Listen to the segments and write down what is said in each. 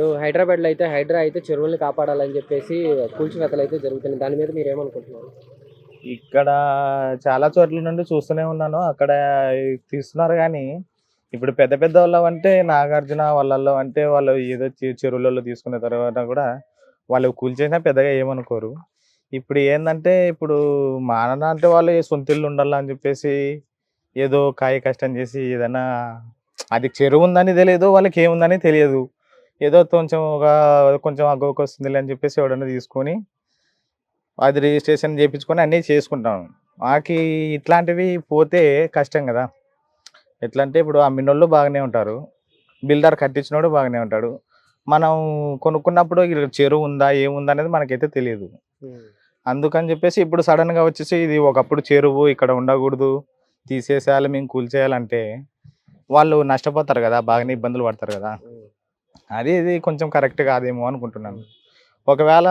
ఇప్పుడు హైదరాబాద్లో అయితే హైడ్రా అయితే చెరువుల్ని కాపాడాలని చెప్పేసి కూల్చివేతలు అయితే జరుగుతున్నాయి. దాని మీద మీరు ఏమనుకుంటున్నారు ఇక్కడ చాలా చోట్ల నుండి చూస్తూనే ఉన్నాను. అక్కడ తీస్తున్నారు కానీ ఇప్పుడు పెద్ద పెద్ద వాళ్ళ అంటే నాగార్జున వాళ్ళల్లో అంటే వాళ్ళు ఏదో చెరువులలో తీసుకున్న తర్వాత కూడా వాళ్ళు కూల్చేసినా పెద్దగా ఏమనుకోరు. ఇప్పుడు ఏంటంటే ఇప్పుడు మానన్న అంటే వాళ్ళు సొంతిల్లు ఉండాలి ఉండాలని చెప్పేసి ఏదో కాయ కష్టం చేసి ఏదైనా అది చెరువు ఉందని తెలియదు వాళ్ళకి ఏముందని తెలియదు. ఏదో కొంచెం ఒక కొంచెం అగ్గోకి వస్తుంది అని చెప్పేసి ఎవడన్నా తీసుకొని అది రిజిస్ట్రేషన్ చేయించుకొని అన్నీ చేసుకుంటాం. మాకు ఇట్లాంటివి పోతే కష్టం కదా. ఎట్లా అంటే ఇప్పుడు అమ్మినోళ్ళు బాగానే ఉంటారు. బిల్డర్ కట్టించినోడు బాగానే ఉంటాడు. మనం కొనుక్కున్నప్పుడు ఇక్కడ చెరువు ఉందా ఏముందా అనేది మనకైతే తెలియదు. అందుకని చెప్పేసి ఇప్పుడు సడన్గా వచ్చేసి ఇది ఒకప్పుడు చెరువు ఇక్కడ ఉండకూడదు తీసేసేయాలి మేము కూల్చేయాలంటే వాళ్ళు నష్టపోతారు కదా బాగానే ఇబ్బందులు పడతారు కదా. అది ఇది కొంచెం కరెక్ట్ కాదేమో అనుకుంటున్నాను. ఒకవేళ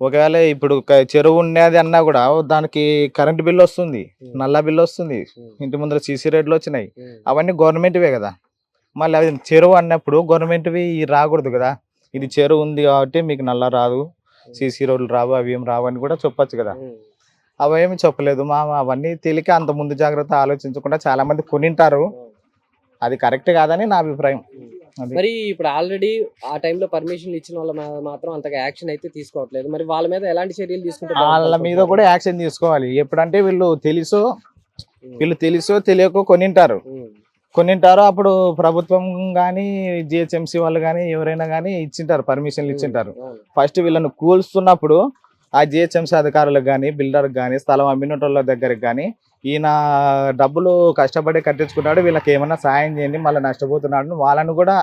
ఒకవేళ ఇప్పుడు చెరువు ఉన్నది అన్నా కూడా దానికి కరెంట్ బిల్ వస్తుంది నల్ల బిల్ వస్తుంది ఇంటి ముందర సీసీ రేట్లు వచ్చినాయి. అవన్నీ గవర్నమెంట్వే కదా. మళ్ళీ అవి చెరువు అన్నప్పుడు గవర్నమెంట్వి రాకూడదు కదా. ఇది చెరువు ఉంది కాబట్టి మీకు నల్ల రాదు సీసీ రోడ్లు రావు అవి ఏం రావు అని కూడా చెప్పొచ్చు కదా. అవేమి చెప్పలేదు. మా మా అవన్నీ తెలియక అంత ముందు జాగ్రత్త ఆలోచించకుండా చాలా మంది కొనింటారు అది కరెక్ట్ కాదని నా అభిప్రాయం. అది. మరి ఇప్పుడు ఆల్రెడీ ఆ టైంలో పర్మిషన్ ఇచ్చిన వాళ్ళ మాత్రం అంతగా యాక్షన్ అయితే తీసుకోవట్లేదు. మరి వాళ్ళ మీద ఎలాంటి చర్యలు తీసుకుంటే వాళ్ళ మీద కూడా యాక్షన్ తీసుకోవాలి. ఎప్పుడంటే వీళ్ళు తెలుసో వీళ్ళు తెలుసో తెలియకో కొనింటారు కొనింటారు అప్పుడు ప్రభుత్వం కానీ జిహెచ్ఎంసీ వాళ్ళు కానీ ఎవరైనా కానీ ఇచ్చింటారు పర్మిషన్లు ఇచ్చింటారు. ఫస్ట్ వీళ్ళని కూల్స్తున్నప్పుడు ఆ జిహెచ్ఎంసీ అధికారులకు కానీ బిల్డర్కి కానీ స్థలం అమ్మినటోళ్ళ దగ్గరికి కానీ ఈయన డబ్బులు కష్టపడి కట్టించుకున్నాడు వీళ్ళకి ఏమైనా సాయం చేయండి మళ్ళీ నష్టపోతున్నాడు వాళ్ళని కూడా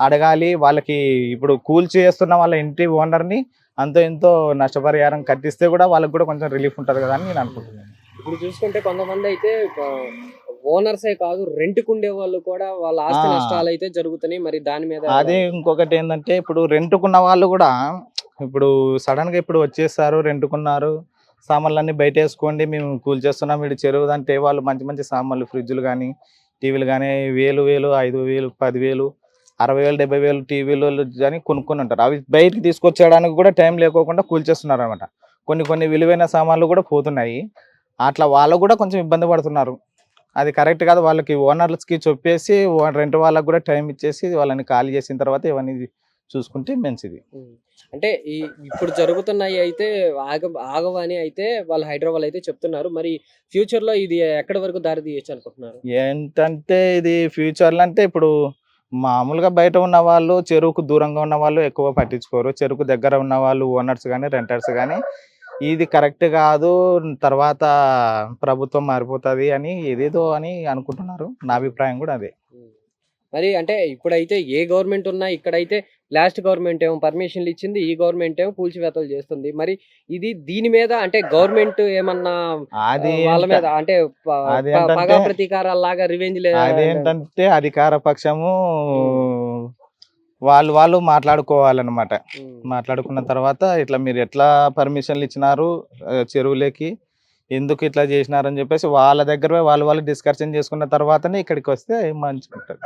అడగాలి. వాళ్ళకి ఇప్పుడు కూల్ చేస్తున్న వాళ్ళ ఇంటి ఓనర్ని అంతో ఎంతో నష్టపరిహారం కట్టిస్తే కూడా వాళ్ళకి కూడా కొంచెం రిలీఫ్ ఉంటుంది కదా అని నేను అనుకుంటున్నాను. ఇప్పుడు చూసుకుంటే కొంతమంది అయితే ఓనర్సే కాదు రెంట్కు ఉండే వాళ్ళు కూడా వాళ్ళ ఆస్తి. నష్టాలు అయితే జరుగుతున్నాయి. మరి దాని మీద అదే ఇంకొకటి ఏంటంటే ఇప్పుడు రెంట్కున్న వాళ్ళు కూడా ఇప్పుడు సడన్గా ఇప్పుడు వచ్చేస్తారు రెంట్కున్నారు సామాన్లన్నీ బయట వేసుకోండి మేము కూల్ చేస్తున్నాం. వీడు చెరువు అంటే వాళ్ళు మంచి మంచి సామాన్లు ఫ్రిడ్జ్లు కానీ టీవీలు కానీ వేలు వేలు ఐదు వేలు పదివేలు అరవై వేలు డెబ్బై వేలు టీవీలు కానీ కొనుక్కొని ఉంటారు. అవి బయటికి తీసుకొచ్చేయడానికి కూడా టైం లేకోకుండా కూల్చేస్తున్నారు అనమాట కొన్ని కొన్ని విలువైన సామాన్లు కూడా పోతున్నాయి. అట్లా వాళ్ళు కూడా కొంచెం ఇబ్బంది పడుతున్నారు. అది కరెక్ట్ కాదు. వాళ్ళకి ఓనర్స్కి చెప్పేసి రెంట్ వాళ్ళకి కూడా టైం ఇచ్చేసి వాళ్ళని ఖాళీ చేసిన తర్వాత ఇవన్నీ చూసుకుంటే మంచిది. అంటే ఈ ఇప్పుడు జరుగుతున్నాయి అయితే ఆగ ఆగవని అయితే వాళ్ళు హైదరాబాద్ అయితే చెప్తున్నారు. మరి ఫ్యూచర్లో ఇది ఎక్కడి వరకు దారి తీయచ్చు అనుకుంటున్నారు? ఏంటంటే ఇది ఫ్యూచర్లో అంటే ఇప్పుడు మామూలుగా బయట ఉన్న వాళ్ళు చెరువుకు దూరంగా ఉన్న వాళ్ళు ఎక్కువ పట్టించుకోరు. చెరుకు దగ్గర ఉన్న వాళ్ళు ఓనర్స్ కానీ రెంటర్స్ కానీ ఇది కరెక్ట్ కాదు. తర్వాత ప్రభుత్వం మారిపోతుంది అని ఏదేదో అని అనుకుంటున్నారు. నా అభిప్రాయం కూడా అదే. మరి అంటే ఇప్పుడైతే ఏ గవర్నమెంట్ ఉన్నా ఇక్కడైతే లాస్ట్ గవర్నమెంట్ ఏమో పర్మిషన్లు ఇచ్చింది ఈ గవర్నమెంట్ ఏమో కూల్చివేతలు చేస్తుంది. మరి ఇది దీని మీద అంటే గవర్నమెంట్ ఏమన్నా వాళ్ళ మీద అంటే పగా ప్రతీకారాలాగా రివెంజ్ అదేంటంటే అధికార పక్షము వాళ్ళు వాళ్ళు మాట్లాడుకోవాలన్నమాట. మాట్లాడుకున్న తర్వాత ఇట్లా మీరు ఎట్లా పర్మిషన్లు ఇచ్చినారు చెరువులకి ఎందుకు ఇట్లా చేసినారని చెప్పేసి వాళ్ళ దగ్గర వాళ్ళు వాళ్ళు డిస్కషన్ చేసుకున్న తర్వాతనే ఇక్కడికి వస్తే మంచిగా ఉంటుంది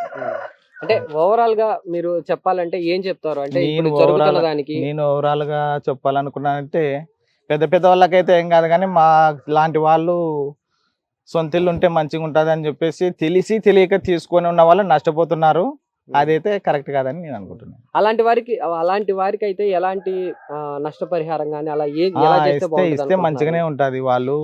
అంటే ఓవరాల్గా మీరు చెప్పాలంటే ఏం చెప్తారు? అంటే నేను జరుగుతున్న దానికి నేను ఓవరాల్గా చెప్పాలనుకున్నానంటే పెద్ద పెద్ద వాళ్ళకైతే ఏం కాదు కానీ మా లాంటి వాళ్ళు సొంత ఇల్లు ఉంటే మంచిగా ఉంటుంది అని చెప్పేసి తెలిసి తెలియక తీసుకొని ఉన్న వాళ్ళు నష్టపోతున్నారు. అదైతే కరెక్ట్ కాదని నేను అనుకుంటున్నాను. అలాంటి వారికి అలాంటి వారికి అయితే ఎలాంటి నష్టపరిహారం కానీ అలా ఏ ఇస్తే మంచిగానే ఉంటది. వాళ్ళు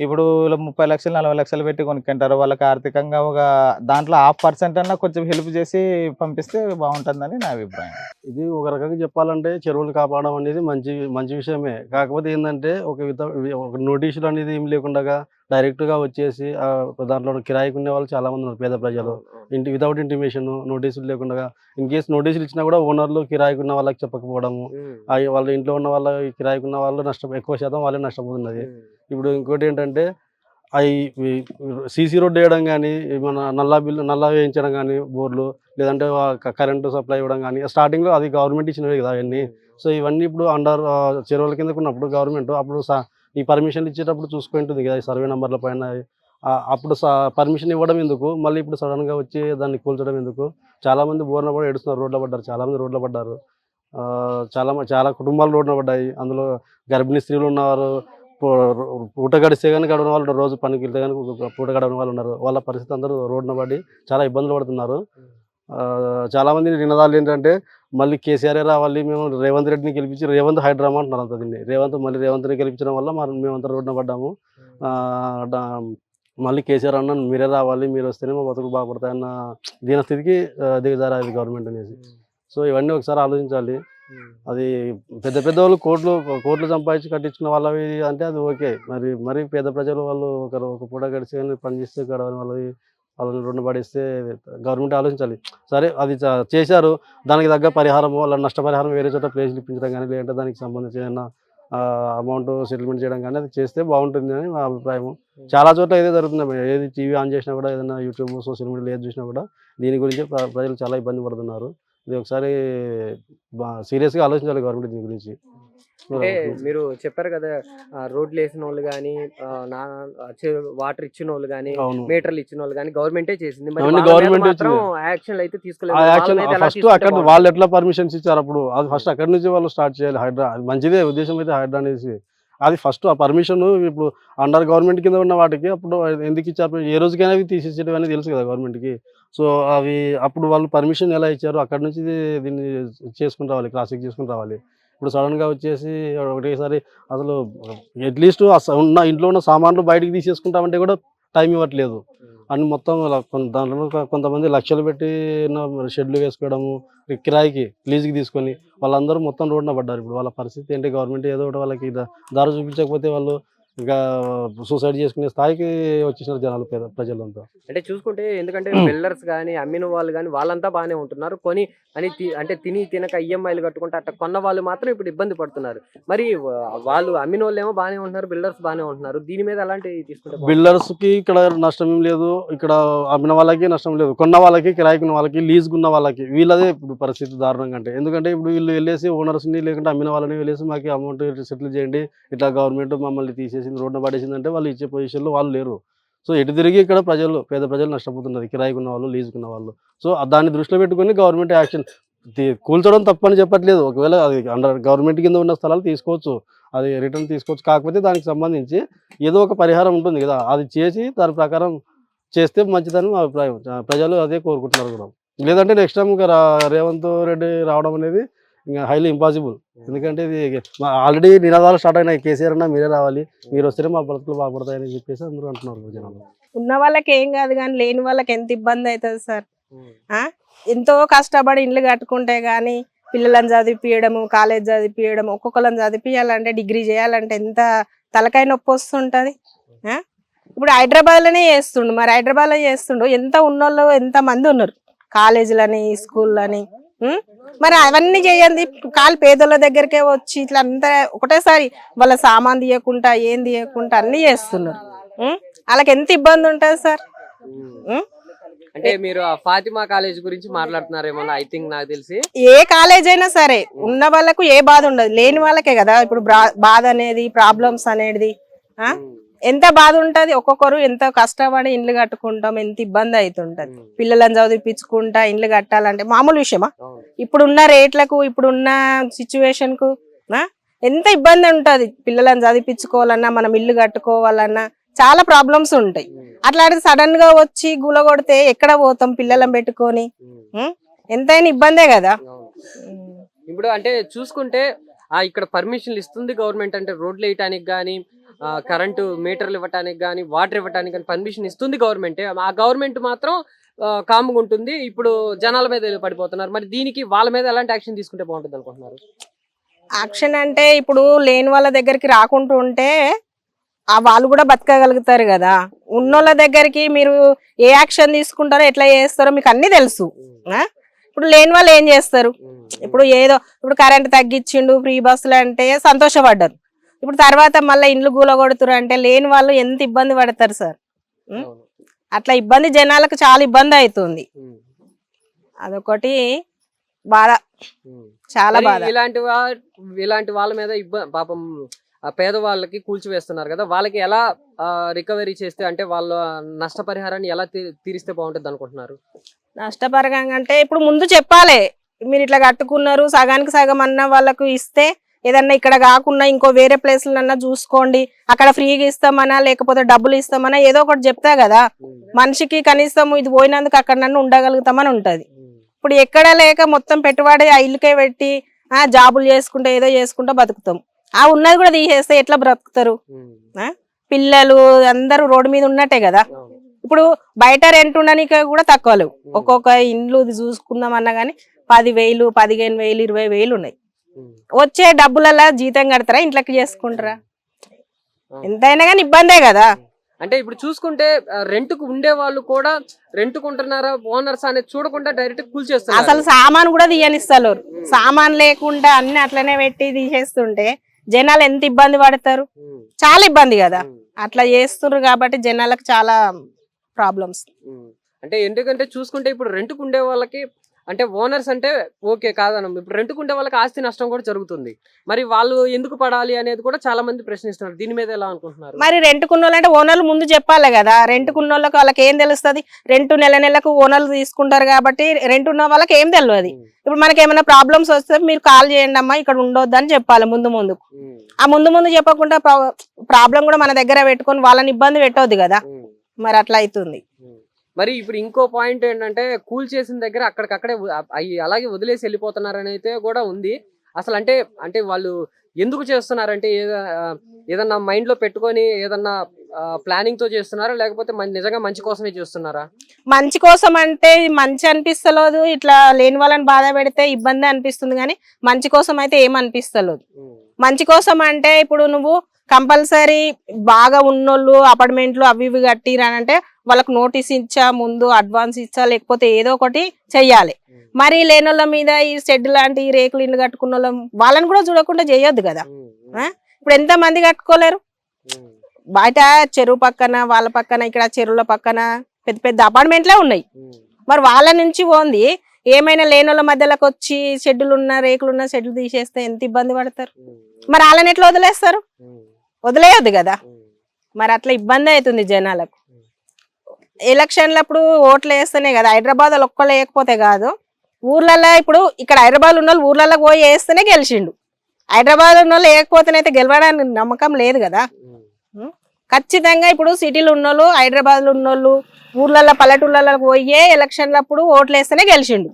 ఇప్పుడు ముప్పై లక్షలు నలభై లక్షలు పెట్టి కొనుక్కుంటారు. వాళ్ళకి ఆర్థికంగా ఒక దాంట్లో హాఫ్ పర్సెంట్ అన్నా కొంచెం హెల్ప్ చేసి పంపిస్తే బాగుంటుందని నా అభిప్రాయం. ఇది ఒక రకంగా చెప్పాలంటే చెరువులు కాపాడడం అనేది మంచి మంచి విషయమే. కాకపోతే ఏంటంటే ఒక విత- ఒక నోటీసులు అనేది ఏం లేకుండా డైరెక్ట్గా వచ్చేసి దాంట్లో కిరాయికి ఉండే వాళ్ళు చాలా మంది ఉన్నారు పేద ప్రజలు. ఇంటి వితౌట్ ఇంటిమేషన్ నోటీసులు లేకుండా. ఇన్ కేసు నోటీసులు ఇచ్చినా కూడా ఓనర్లు కిరాయికి ఉన్న వాళ్ళకి చెప్పకపోవడము. వాళ్ళ ఇంట్లో ఉన్న వాళ్ళ కిరాయికి ఉన్న వాళ్ళు నష్టం ఎక్కువ శాతం వాళ్ళే నష్టపోతున్నది. ఇప్పుడు ఇంకోటి ఏంటంటే అవి సీసీ రోడ్డు వేయడం కానీ మన నల్లా బిల్లు నల్లా వేయించడం కానీ బోర్లు లేదంటే కరెంటు సప్లై ఇవ్వడం కానీ స్టార్టింగ్లో అది గవర్నమెంట్ ఇచ్చినవి కదా అవన్నీ. సో ఇవన్నీ ఇప్పుడు అండర్ చెరువుల కిందకు ఉన్నప్పుడు గవర్నమెంట్ అప్పుడు స- ఈ పర్మిషన్లు ఇచ్చేటప్పుడు చూసుకుంటుంది కదా ఈ సర్వే నెంబర్ల పైన. అప్పుడు పర్మిషన్ ఇవ్వడం ఎందుకు? మళ్ళీ ఇప్పుడు సడన్గా వచ్చి దాన్ని కూల్చడం ఎందుకు? చాలామంది బోర్న పడి ఏడుస్తున్నారు రోడ్ల పడ్డారు చాలామంది రోడ్ల పడ్డారు. చాలా చాలా కుటుంబాలు రోడ్న పడ్డాయి. అందులో గర్భిణీ స్త్రీలు ఉన్నారు పూట గడిస్తే కానీ గడవని వాళ్ళు రోజు పనికి వెళ్తే కానీ పూట గడవని వాళ్ళు ఉన్నారు. వాళ్ళ పరిస్థితి అందరూ రోడ్డున పడి చాలా ఇబ్బందులు పడుతున్నారు. చాలామంది నినాదాలు ఏంటంటే మళ్ళీ కేసీఆర్ రావాలి మేము రేవంత్ రెడ్డిని గెలిపించి రేవంత్ హైడ్రామా అంటున్నారు అంత దీన్ని. రేవంత్ మళ్ళీ రేవంత్ని గెలిపించడం వల్ల మనం మేమంతా రోడ్న పడ్డాము. మళ్ళీ కేసీఆర్ అన్న మీరే రావాలి మీరు వస్తేనే మా బతుకులు బాగుపడతాయన్న దీని స్థితికి దిగజారాది గవర్నమెంట్ అనేసి. సో ఇవన్నీ ఒకసారి ఆలోచించాలి. అది పెద్ద పెద్ద వాళ్ళు కోట్లు కోట్లు సంపాదించి కట్టించుకున్న వాళ్ళవి అంటే అది ఓకే. మరి మరి పేద ప్రజలు వాళ్ళు ఒకరు ఒక పూట గడిచి కానీ పని చేస్తే గడవని వాళ్ళవి వాళ్ళని రెండు పడేస్తే గవర్నమెంట్ ఆలోచించాలి. సరే అది చేశారు. దానికి తగ్గ పరిహారం వాళ్ళ నష్టపరిహారం వేరే చోట ప్లేస్లు ఇప్పించడం కానీ లేదంటే దానికి సంబంధించి ఏదైనా అమౌంట్ సెటిల్మెంట్ చేయడం కానీ అది చేస్తే బాగుంటుంది అని మా అభిప్రాయం. చాలా చోట్ల ఇదే జరుగుతుంది. ఏది టీవీ ఆన్ చేసినా కూడా ఏదైనా యూట్యూబ్ సోషల్ మీడియాలో ఏది చూసినా కూడా దీని గురించి ప్ర- ప్రజలు చాలా ఇబ్బంది పడుతున్నారు. ఇది ఒకసారి సీరియస్గా ఆలోచించాలి గవర్నమెంట్ దీని గురించి. అంటే మీరు చెప్పారు కదా రోడ్లు వేసిన వాళ్ళు కానీ వాటర్ ఇచ్చిన వాళ్ళు కానీ మీటర్లు ఇచ్చిన వాళ్ళు కానీ గవర్నమెంటే చేసింది. మాత్రం యాక్షన్ అయితే తీసుకోలేదు ఫస్ట్ అక్కడ? వాళ్ళు ఎట్లా పర్మిషన్స్ ఇచ్చారు అప్పుడు? అది ఫస్ట్ అక్కడి నుంచి వాళ్ళు స్టార్ట్ చేయాలి హైడ్రా మంచిదే ఉద్దేశం అయితే హైడ్రా అనేసి. అది ఫస్ట్ ఆ పర్మిషన్ ఇప్పుడు అండర్ గవర్నమెంట్ కింద ఉన్న వాటికి అప్పుడు ఎందుకు ఇచ్చారు? ఏ రోజుకైనా అవి తీసేసేయడం అనేది తెలుసు కదా గవర్నమెంట్కి. సో అవి అప్పుడు వాళ్ళు పర్మిషన్ ఎలా ఇచ్చారు? అక్కడ నుంచి దీన్ని చేసుకుని రావాలి క్రాస్ చెక్ చేసుకుని రావాలి. ఇప్పుడు సడన్గా వచ్చేసి ఒకటేసారి అసలు అట్లీస్ట్ ఉన్న ఇంట్లో ఉన్న సామాన్లు బయటికి తీసేసుకుంటామంటే కూడా టైం ఇవ్వట్లేదు. అని మొత్తం దాంట్లో కొంతమంది లక్షలు పెట్టి షెడ్లు వేసుకోవడము కిరాయికి లీజుకి తీసుకొని వాళ్ళందరూ మొత్తం రోడ్డున పడ్డారు. ఇప్పుడు వాళ్ళ పరిస్థితి ఏంటి? గవర్నమెంట్ ఏదో ఒకటి వాళ్ళకి దారి చూపించకపోతే వాళ్ళు ఇంకా సూసైడ్ చేసుకునే స్థాయికి వచ్చేసారు జనాలు పేద ప్రజలంతా. అంటే చూసుకుంటే ఎందుకంటే బిల్డర్స్ కానీ అమ్మిన వాళ్ళు కానీ వాళ్ళంతా బాగానే ఉంటున్నారు. కొని అని అంటే తిని తినక ఈఎంఐలు కట్టుకుంటే అట్లా కొన్న వాళ్ళు మాత్రం ఇప్పుడు ఇబ్బంది పడుతున్నారు. మరి వాళ్ళు అమ్మిన వాళ్ళు ఏమో బాగానే ఉంటున్నారు బిల్డర్స్ బాగానే ఉంటున్నారు. దీని మీద అలాంటి తీసుకుంటే? బిల్డర్స్కి ఇక్కడ నష్టం ఏం లేదు. ఇక్కడ అమ్మిన వాళ్ళకి నష్టం లేదు. కొన్న వాళ్ళకి కిరాయికున్న వాళ్ళకి లీజ్ ఉన్న వాళ్ళకి వీళ్ళదే ఇప్పుడు పరిస్థితి దారుణంగా అంటే. ఎందుకంటే ఇప్పుడు వీళ్ళు వెళ్ళేసి ఓనర్స్ని లేకుంటే అమ్మిన వాళ్ళని వెళ్ళేసి మాకు అమౌంట్ సెటిల్ చేయండి. ఇట్లా గవర్నమెంట్ మమ్మల్ని పడేసింది రోడ్డు పడేసిందంటే వాళ్ళు ఇచ్చే పొజిషన్లో వాళ్ళు లేరు. సో ఎటు తిరిగి ఇక్కడ ప్రజలు పేద ప్రజలు నష్టపోతున్నారు. కిరాయికున్న వాళ్ళు లీజుకున్న వాళ్ళు సో దాన్ని దృష్టిలో పెట్టుకొని గవర్నమెంట్ యాక్షన్ కూల్చడం తప్పని చెప్పట్లేదు. ఒకవేళ అది అండర్ గవర్నమెంట్ కింద ఉన్న స్థలాలు తీసుకోవచ్చు. అది రిటర్న్ తీసుకోవచ్చు. కాకపోతే దానికి సంబంధించి ఏదో ఒక పరిహారం ఉంటుంది కదా. అది చేసి దాని ప్రకారం చేస్తే మంచిదని మా అభిప్రాయం. ప్రజలు అదే కోరుకుంటున్నారు కూడా. లేదంటే నెక్స్ట్ టైం ఇంకా రేవంత్ రెడ్డి రావడం అనేది ఇంకా హైలీ ఇంపాసిబుల్ ఎందుకంటే ఇది ఆల్రెడీ నినాదాలు స్టార్ట్ అయినాయి. కేసీఆర్ అన్న మీరే రావాలి. మీరు వస్తేనే మా బ్రతుకులు బాగుపడతాయని చెప్పేసి అందరూ అంటున్నారు జనాలు. ఉన్న వాళ్ళకి ఏం కాదు కానీ లేని వాళ్ళకి ఎంత ఇబ్బంది అవుతుంది సార్? ఉమ్. ఎంతో కష్టపడి ఇండ్లు కట్టుకుంటే కానీ పిల్లలను చదివిపియడము కాలేజ్ చదివిపియడం ఒక్కొక్కరిని చదివిపియాలంటే డిగ్రీ చేయాలంటే ఎంత తలకాయ నొప్పి వస్తుంటది? ఆ? ఇప్పుడు హైదరాబాద్లోనే చేస్తుండు. మరి హైదరాబాద్లో చేస్తుండు. ఎంత ఉన్నోళ్ళు ఎంత మంది ఉన్నారు? కాలేజీలని స్కూళ్ళని? మరి అవన్నీ చేయండి. కాలు పేదోళ్ళ దగ్గరికే వచ్చి ఇట్లా అంతా ఒకటేసారి వాళ్ళ సామాన్ తీయకుండా ఏం తీయకుండా అన్ని చేస్తున్నారు? వాళ్ళకి ఎంత ఇబ్బంది ఉంటుంది సార్? అంటే మీరు ఫాతిమా కాలేజ్ గురించి మాట్లాడుతున్నారేమో ఐ థింక్ నాకు తెలిసి. ఏ కాలేజ్ అయినా సరే ఉన్న వాళ్ళకు ఏ బాధ ఉండదు. లేని వాళ్ళకే కదా. ఇప్పుడు బాధ అనేది ప్రాబ్లమ్స్ అనేది. ఎంత బాధ ఉంటది ఒక్కొక్కరు ఎంత కష్టపడి ఇండ్లు కట్టుకుంటాం ఎంత ఇబ్బంది అవుతుంటది. పిల్లలను చదివిపించుకుంటా ఇండ్లు కట్టాలంటే మామూలు విషయమా. ఇప్పుడున్న రేట్లకు ఇప్పుడున్న సిచ్యువేషన్కు? ఎంత ఇబ్బంది ఉంటది పిల్లలను చదివిపించుకోవాలన్నా మనం ఇల్లు కట్టుకోవాలన్నా చాలా ప్రాబ్లమ్స్ ఉంటాయి. అట్లాంటిది సడన్గా వచ్చి గులగొడితే ఎక్కడ పోతాం పిల్లలను పెట్టుకొని. ఎంతైనా ఇబ్బందే కదా. ఇప్పుడు అంటే చూసుకుంటే ఇక్కడ పర్మిషన్లు ఇస్తుంది గవర్నమెంట్ అంటే రోడ్లు వేయటానికి కానీ కరెంటు మీటర్లు ఇవ్వటానికి కానీ వాటర్ ఇవ్వటానికి కానీ పర్మిషన్ ఇస్తుంది గవర్నమెంటే. ఆ గవర్నమెంట్ మాత్రం కామ్గా ఉంటుంది. ఇప్పుడు జనాల మీద పడిపోతున్నారు. మరి దీనికి వాళ్ళ మీద ఎలాంటి యాక్షన్ తీసుకుంటే బాగుంటుంది అనుకుంటున్నారు? యాక్షన్ అంటే ఇప్పుడు లేని వాళ్ళ దగ్గరికి రాకుంటూ ఉంటే ఆ వాళ్ళు కూడా బతకగలుగుతారు కదా. ఉన్నోళ్ళ దగ్గరికి మీరు ఏ యాక్షన్ తీసుకుంటారో ఎట్లా చేస్తారో మీకు అన్ని తెలుసు? ఇప్పుడు లేని వాళ్ళు ఏం చేస్తారు? ఇప్పుడు ఏదో ఇప్పుడు కరెంట్ తగ్గించిండు ఫ్రీ బస్సులు అంటే సంతోషపడ్డారు. ఇప్పుడు తర్వాత మళ్ళీ ఇండ్లు కూలగొడుతురు అంటే లేని వాళ్ళు ఎంత ఇబ్బంది పడతారు సార్. అట్లా ఇబ్బంది జనాలకు చాలా ఇబ్బంది అవుతుంది. అదొకటి బాధ. చాలా బాధ ఇలాంటి ఇలాంటి వాళ్ళ మీద ఇబ్బంది పాపం పేదవాళ్ళకి కూల్చివేస్తున్నారు కదా వాళ్ళకి ఎలా రికవరీ చేస్తే అంటే వాళ్ళ నష్టపరిహారాన్ని ఎలా తీరిస్తే బాగుంటుంది అనుకుంటున్నారు నష్టపరంగా అంటే ఇప్పుడు ముందు చెప్పాలి మీరు ఇట్లా కట్టుకున్నారు సగానికి సగం అన్న వాళ్ళకు ఇస్తే ఏదన్నా ఇక్కడ కాకుండా ఇంకో వేరే ప్లేస్లన్నా చూసుకోండి. అక్కడ ఫ్రీగా ఇస్తామనా లేకపోతే డబ్బులు ఇస్తామనా ఏదో ఒకటి చెప్తా కదా. మనిషికి కనీసం ఇది పోయినందుకు అక్కడ నన్ను ఉండగలుగుతామని ఉంటది. ఇప్పుడు ఎక్కడ లేక మొత్తం పెట్టుబడి ఆ ఇల్లుకే పెట్టి ఆ జాబులు చేసుకుంటే ఏదో చేసుకుంటా బతుకుతాం. ఆ ఉన్నది కూడా తీసేస్తే ఎట్లా బ్రతుకుతారు? పిల్లలు అందరూ రోడ్డు మీద ఉన్నట్టే కదా. ఇప్పుడు బయట రెంట్ ఉండడానికి కూడా తక్కువ లేవు ఒక్కొక్క ఇండ్లు చూసుకుందామన్నా గానీ పది వేలు పదిహేను వేలు ఇరవై వేలు ఉన్నాయి. వచ్చే డబ్బులలో జీతం కడతారా? ఇంట్లోకి చేసుకుంటారా? ఎంతైనా కానీ ఇబ్బందే కదా. అంటే ఇప్పుడు చూసుకుంటే రెంట్కు ఉండే వాళ్ళు కూడా రెంట్ కొంటున్నారా ఓనర్స్ అనేది చూడకుండా డైరెక్ట్ కూల్ అసలు చేస్తారు సామాన్ కూడా తీయనిస్తారు సామాన్ లేకుండా అన్ని అట్లనే పెట్టి తీసేస్తుంటే జనాలు ఎంత ఇబ్బంది పడతారు? చాలా ఇబ్బంది కదా. అట్లా చేస్తున్నారు కాబట్టి జనాలకు చాలా ప్రాబ్లమ్స్. అంటే ఎందుకంటే చూసుకుంటే ఇప్పుడు రెంట్కు ఉండే వాళ్ళకి అంటే ఓనర్స్ అంటే ఓకే కాదనం ఇప్పుడు రెంట్కు ఉండే వాళ్ళకి ఆస్తి నష్టం కూడా జరుగుతుంది. మరి వాళ్ళు ఎందుకు పడాలి అనేది కూడా చాలా మంది ప్రశ్నిస్తున్నారు. దీని మీద ఎలా అనుకుంటున్నారు? మరి రెంట్ కున్నోళ్ళంటే ఓనర్లు ముందు చెప్పాలి కదా. రెంట్ కున్నోళ్ళకి వాళ్ళకి ఏం తెలుస్తుంది? రెంట్ నెల నెలకు ఓనర్లు తీసుకుంటారు కాబట్టి రెంట్ ఉన్న వాళ్ళకి ఏం తెలియదు ఇప్పుడు మనకి ఏమైనా ప్రాబ్లమ్స్ వస్తే మీరు కాల్ చేయండి అమ్మా ఇక్కడ ఉండొద్దు అని చెప్పాలి ముందు ముందు. ఆ ముందు ముందు చెప్పకుండా ప్రాబ్లం కూడా మన దగ్గర పెట్టుకొని వాళ్ళని ఇబ్బంది పెట్టొద్దు కదా. మరి అట్లా అవుతుంది మరి ఇప్పుడు ఇంకో పాయింట్ ఏంటంటే కూల్ చేసిన దగ్గర అక్కడికక్కడే అవి అలాగే వదిలేసి వెళ్ళిపోతున్నారని అయితే కూడా ఉంది. అసలు అంటే అంటే వాళ్ళు ఎందుకు చేస్తున్నారంటే ఏదన్నా మైండ్లో పెట్టుకొని ఏదన్నా ప్లానింగ్తో చేస్తున్నారా? లేకపోతే నిజంగా మంచి కోసమే చేస్తున్నారా? మంచి కోసం అంటే మంచి అనిపిస్తలేదు. ఇట్లా లేని వాళ్ళని బాధ పెడితే ఇబ్బంది అనిపిస్తుంది కానీ మంచి కోసం అయితే ఏం అనిపిస్తలేదు. మంచి కోసం అంటే ఇప్పుడు నువ్వు కంపల్సరీ బాగా ఉన్నోళ్ళు అపార్ట్మెంట్లు అవి ఇవి కట్టిరానంటే వాళ్ళకి నోటీస్ ఇచ్చా ముందు అడ్వాన్స్ ఇచ్చా లేకపోతే ఏదో ఒకటి చెయ్యాలి. మరి లేనోళ్ళ మీద ఈ షెడ్ లాంటి ఈ రేకులు ఇల్లు కట్టుకున్న వాళ్ళం వాళ్ళని కూడా చూడకుండా చేయొద్దు కదా? ఇప్పుడు ఎంత మంది కట్టుకోలేరు? బయట చెరువు పక్కన వాళ్ళ పక్కన ఇక్కడ చెరువుల పక్కన పెద్ద పెద్ద అపార్ట్మెంట్లే ఉన్నాయి. మరి వాళ్ళ నుంచి పోంది. ఏమైనా లేనోళ్ళ మధ్యలోకి వచ్చి షెడ్యూల్ ఉన్న రేకులు ఉన్న షెడ్యూల్ తీసేస్తే ఎంత ఇబ్బంది పడతారు? మరి వాళ్ళని ఎట్లా వదిలేస్తారు? వదిలేయొద్దు కదా. మరి అట్లా ఇబ్బంది అవుతుంది జనాలకు. ఎలక్షన్లప్పుడు ఓట్లు వేస్తేనే కదా హైదరాబాద్ ఒక్కళ్ళు వేయకపోతే కాదు. ఊర్లలో ఇప్పుడు ఇక్కడ హైదరాబాద్ ఉన్న వాళ్ళు ఊర్లలో పోయి వేస్తేనే గెలిచిండు. హైదరాబాద్ ఉన్న వాళ్ళు వేయకపోతేనైతే గెలవడానికి నమ్మకం లేదు కదా. ఖచ్చితంగా ఇప్పుడు సిటీలో ఉన్నోళ్ళు హైదరాబాద్లో ఉన్నోళ్ళు ఊర్లలో పల్లెటూళ్ళలో పోయే ఎలక్షన్లప్పుడు ఓట్లు వేస్తేనే గెలిచిండు.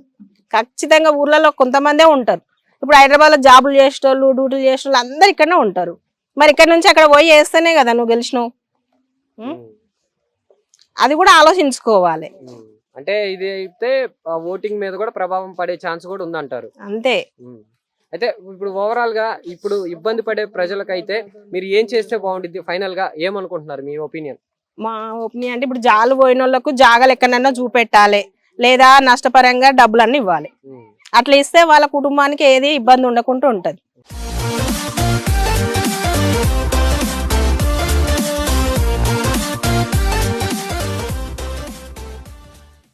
ఖచ్చితంగా ఊర్లలో కొంతమందే ఉంటారు. ఇప్పుడు హైదరాబాద్లో జాబులు చేసేటోళ్ళు డ్యూటీలు చేసేటోళ్ళు అందరు ఇక్కడనే ఉంటారు. మరి ఇక్కడ నుంచి అక్కడ పోయి వేస్తేనే కదా నువ్వు గెలిచినావు? అది కూడా ఆలోచించుకోవాలి. అంటే ఇది అయితే ఓటింగ్ మీద కూడా ప్రభావం పడే ఛాన్స్ కూడా ఉందంటారు. అంతే. అయితే ఇప్పుడు ఓవరాల్గా ఇప్పుడు ఇబ్బంది పడే ప్రజలకైతే మీరు ఏం చేస్తే బాగుంటుంది ఫైనల్గా ఏమనుకుంటున్నారు మీ ఒపీనియన్ మా ఒపీనియన్ అంటే ఇప్పుడు జాలు పోయిన వాళ్ళకు జాగలు ఎక్కడన్నా చూపెట్టాలి. లేదా నష్టపరంగా డబ్బులన్నీ ఇవ్వాలి. అట్లా ఇస్తే వాళ్ళ కుటుంబానికి ఏది ఇబ్బంది ఉండకుండా ఉంటది.